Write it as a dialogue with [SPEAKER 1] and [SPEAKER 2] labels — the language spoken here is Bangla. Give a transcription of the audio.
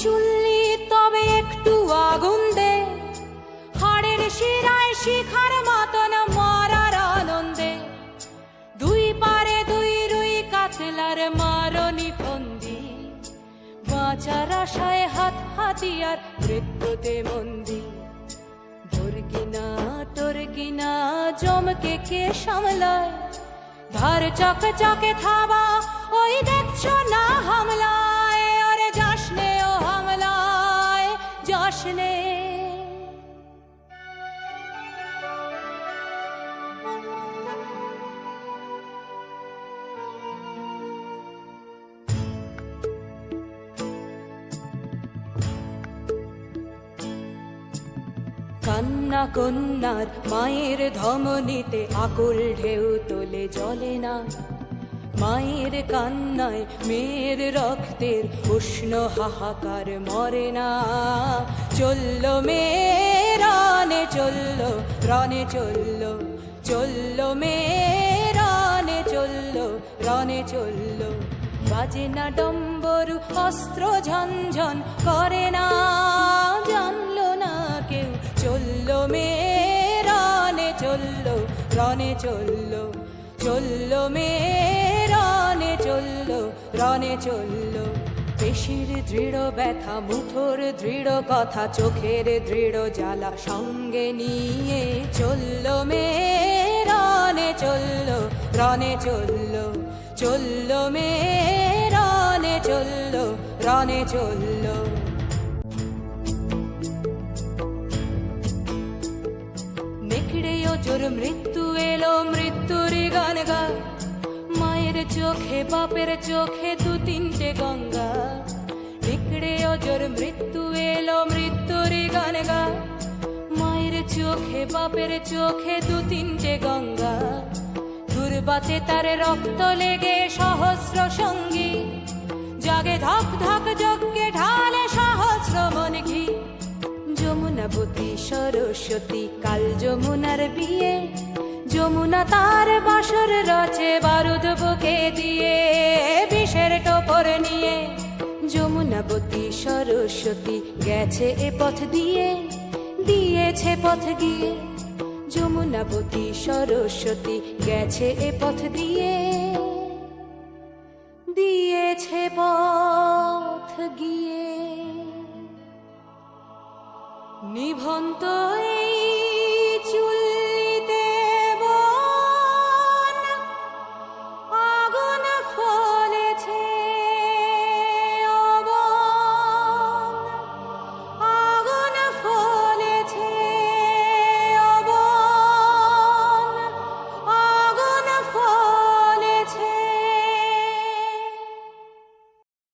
[SPEAKER 1] চুল্লি, তবে একটু আগুন দে। হাড়ের শিরায় শিখার মতন মরার আনন্দে। দুই পারে দুই রুই কাতলার মারনি ফন্দি। বাঁচার আশায় হাত হাতিয়ার মৃত্যুতে মন্দি। তোর কিনা, জমকে কে সামলায়? ধার চকে চকে থাবা, ওই দেখছ না হামলায় কান্না কন্যার মায়ের ধমনীতে আকুল ঢেউ তোলে, জলে না। মায়ের কান্নায় মেয়ের রক্তের উষ্ণ হাহাকার মরে না। চলল মেয়ে রানে, চলল, রনে চলল চলল মেয়ে রানে, চলল, রনে চলল। বাজে না ডম্বরু, অস্ত্র ঝনঝন করে না। জানলো রনে চলল চলল মেয়ে রনে চলল রনে চলল। পেশির দৃঢ় ব্যথা, মুঠোর দৃঢ় কথা, চোখের দৃঢ় জ্বালা সঙ্গে নিয়ে চলল মেয়ে রনে চলল রনে চলল। চলল মেয়ে রনে চলল রনে চলল। জোর মৃত্যু এলো, মৃত্যুর গান গা মায়ের চোখে, বাপের চোখে দু তিনটে গঙ্গা। নেকড়ে জোর মৃত্যু এলো, মৃত্যুর গান গা মায়ের চোখে, বাপের চোখে দু তিনটে গঙ্গা। দুর্বাতে তার রক্ত লেগে সহস্র সঙ্গী সরস্বতী, কাল যমুনার বিয়ে। যমুনা তার বাসর রচে, বারুদ বুকে দিয়ে, বিষের টোপর নিয়ে। যমুনাবতী সরস্বতী গেছে এ পথ দিয়ে, দিয়েছে পথ গিয়ে যমুনাবতী সরস্বতী গেছে এ পথ দিয়ে, দিয়েছে পথ গিয়ে। নিভন্ত এই